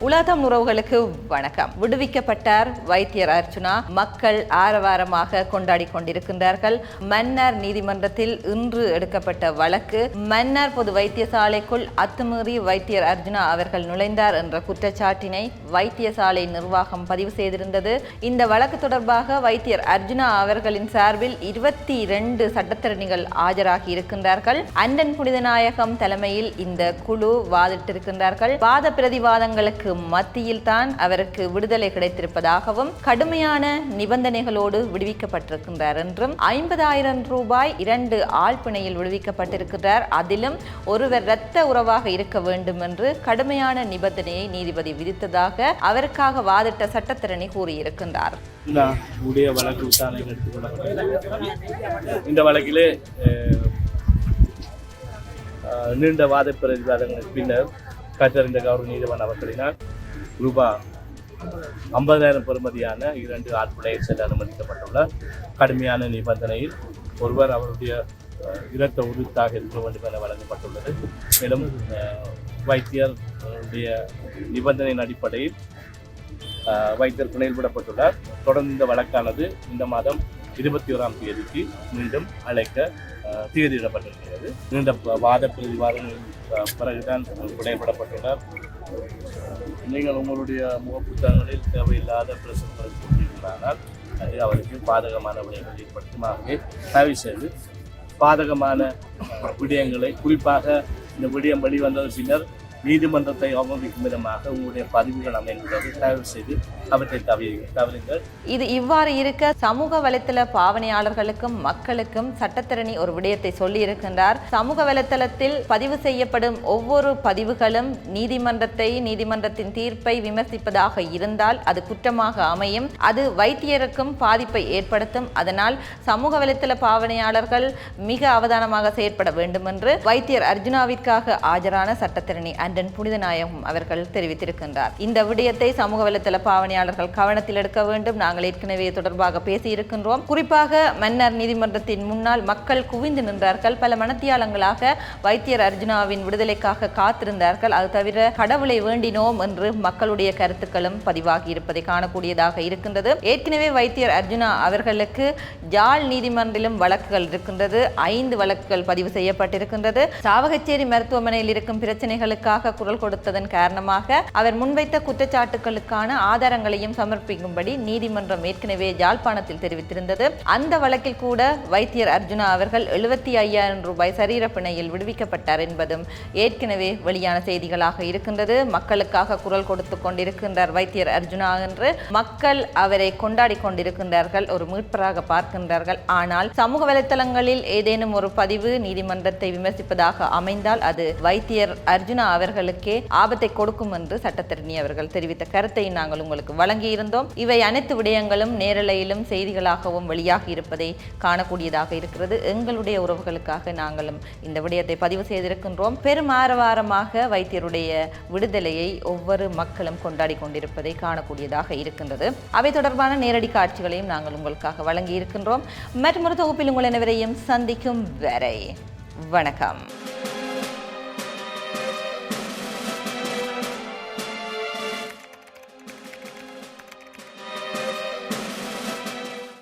உலகம் உறவுகளுக்கு வணக்கம். விடுவிக்கப்பட்டார் வைத்தியர் அர்ச்சுனா மக்கள் ஆரவாரமாக கொண்டாடி கொண்டிருக்கின்றார்கள். மன்னர் நீதிமன்றத்தில் இன்று எடுக்கப்பட்ட வழக்கு. மன்னர் பொது வைத்தியசாலைக்குள் அத்துமீறி வைத்தியர் அர்ஜுனா அவர்கள் நுழைந்தார் என்ற குற்றச்சாட்டினை வைத்தியசாலை நிர்வாகம் பதிவு செய்திருந்தது. இந்த வழக்கு தொடர்பாக வைத்தியர் அர்ஜுனா அவர்களின் சார்பில் இருபத்தி இரண்டு சட்டத்திறனிகள் ஆஜராகி இருக்கின்றார்கள். அண்டன் புனிதநாயகம் தலைமையில் இந்த குழு வாதிட்டிருக்கின்றார்கள். வாத பிரதிவாதங்களுக்கு மத்தியில் தான் அவருக்கு விடுதலை கிடைத்திருப்பதாகவும் கடுமையான நிபந்தனைகளோடு விடுவிக்கப்பட்டிருக்கின்றார் என்றும் ஐம்பதாயிரம் ரூபாய் இரண்டு ஆள் பிணையில் விடுவிக்கப்பட்டிருக்கிறார் அதிலும் ஒருவர் இரத்த உறவாக இருக்க வேண்டும் என்று கடுமையான நிபந்தனையை நீதிபதி விதித்ததாக அவருக்காக வாதிட்ட சட்டத்திரணி கூறியிருக்கின்றார். உடைய வழக்கு விசாரணையில் எடுத்துக்கொள்ளப்பட்டது இந்த வழக்கிலே நீண்ட வாத பிரதிவாதங்களுக்கு பின்னர் கற்றறிந்த கௌரவ நீதிமன்ற அவர்களினால் ரூபா ஐம்பதாயிரம் பெறுமதியான இரண்டு ஆட்புடைய செல்ல அனுமதிக்கப்பட்டுள்ள. கடுமையான நிபந்தனையில் ஒருவர் அவருடைய இரத்த உறுத்தாக இருக்க வேண்டும் என வழங்கப்பட்டுள்ளது. மேலும் வைத்தியருடைய வைத்தியர் அவருடைய நிபந்தனையின் அடிப்படையில் வைத்தியர் புனையில் விடப்பட்டுள்ளார். தொடர்ந்து இந்த வழக்கானது இந்த மாதம் இருபத்தி ஓராம் தேதிக்கு மீண்டும் அழைக்க தேதியிடப்பட்டிருக்கிறது நீண்ட வாத பிரதிவாதங்களின் பிறகுதான் பிணையப்படப்பட்டுள்ளார் நீங்கள் உங்களுடைய முகப்புத்தகங்களில் தேவையில்லாத பிரசங்களை கூறியிருந்தால் அது அவருக்கு பாதகமான விடயங்கள் ஏற்படுத்தும் ஆகவே தயவு செய்து பாதகமான விடயங்களை குறிப்பாக இந்த விடயம் வெளிவந்தது பின்னர் நீதிமன்றத்தை அவமதிக்கும் விதமாக உங்களுடைய பதிவுகள் அமைந்துள்ளது. தயவு செய்து அவற்றை தவிர தவறுங்கள். இது இவ்வாறு இருக்க சமூக வலைத்தள பாவனையாளர்களுக்கும் மக்களுக்கும் சட்டத்திரணி ஒரு விடயத்தை சொல்லியிருக்கின்றார் சமூக வலைத்தளத்தில் பதிவு செய்யப்படும் ஒவ்வொரு பதிவுகளும் நீதிமன்றத்தை நீதிமன்றத்தின் தீர்ப்பை விமர்சிப்பதாக இருந்தால் அது குற்றமாக அமையும். அது வைத்தியருக்கும் பாதிப்பை ஏற்படுத்தும். அதனால் சமூக வலைத்தள பாவனையாளர்கள் மிக அவதானமாக செயற்பட வேண்டும் என்று வைத்தியர் அர்ஜுனாவிற்காக ஆஜரான சட்டத்திரணி அண்டன் புனிதநாயகம் அவர்கள் தெரிவித்திருக்கின்றார். இந்த விடயத்தை சமூக வலைத்தள பாவனையாளர்கள் கவனத்தில் எடுக்க வேண்டும். நாங்கள் ஏற்கனவே தொடர்பாக பேசியிருக்கின்றோம். குறிப்பாக மன்னர் நீதிமன்றத்தின் முன்னால் மக்கள் குவிந்து நின்றார்கள். பல மனத்தியாளங்களாக வைத்தியர் அர்ஜுனாவின் விடுதலைக்காக காத்திருந்தார்கள். அது தவிர கடவுளை வேண்டினோம் என்று மக்களுடைய கருத்துக்களும் பதிவாகி இருப்பதை காணக்கூடியதாக இருக்கின்றது. ஏற்கனவே வைத்தியர் அர்ஜுனா அவர்களுக்கு ஜாழ் நீதிமன்றிலும் வழக்குகள் இருக்கின்றது. ஐந்து வழக்குகள் பதிவு செய்யப்பட்டிருக்கின்றது. சாவகச்சேரி மருத்துவமனையில் இருக்கும் பிரச்சனைகளுக்காக குரல் கொடுத்ததன் காரணமாக அவர் முன்வைத்த குற்றச்சாட்டுகளுக்கான ஆதாரங்களையும் சமர்ப்பிக்கும்படி நீதிமன்றம் ஏற்கனவே யாழ்ப்பாணத்தில் தெரிவித்திருந்தது. அந்த வழக்கில் கூட வைத்தியர் அர்ஜுனா அவர்கள் எழுபத்தி ஐயாயிரம் ரூபாய் சரீர பிணையில் விடுவிக்கப்பட்டார் என்பதும் ஏற்கனவே வெளியான செய்திகளாக இருக்கின்றது. மக்களுக்காக குரல் கொடுத்து கொண்டிருக்கின்றார் வைத்தியர் அர்ஜுனா என்று. மக்கள் அவரை கொண்டாடி கொண்டிருக்கின்றார்கள் ஒரு மீட்பராக பார்க்கின்றார்கள். ஆனால் சமூக வலைத்தளங்களில் ஏதேனும் ஒரு பதிவு நீதிமன்றத்தை விமர்சிப்பதாக அமைந்தால் அது வைத்தியர் அர்ஜுனா அவர்கள் அவர்களுக்கே ஆபத்தை கொடுக்கும் என்று சட்டத்தரணி அவர்கள் தெரிவித்த கருத்தை நாங்கள் உங்களுக்கு வழங்கியிருந்தோம். இவை அனைத்து விடயங்களும் நேரலையிலும் செய்திகளாகவும் வெளியாகி இருப்பதை காணக்கூடியதாக இருக்கிறது. எங்களுடைய உறவுகளுக்காக நாங்களும் இந்த விடயத்தை பதிவு செய்திருக்கின்றோம். பெரும் ஆரவாரமாக வைத்தியருடைய விடுதலையை ஒவ்வொரு மக்களும் கொண்டாடி கொண்டிருப்பதை காணக்கூடியதாக இருக்கின்றது. அவை தொடர்பான நேரடி காட்சிகளையும் நாங்கள் உங்களுக்காக வழங்கி இருக்கின்றோம் மற்றொரு தொகுப்பில் உங்கள் அனைவரையும் சந்திக்கும் வரை வணக்கம்.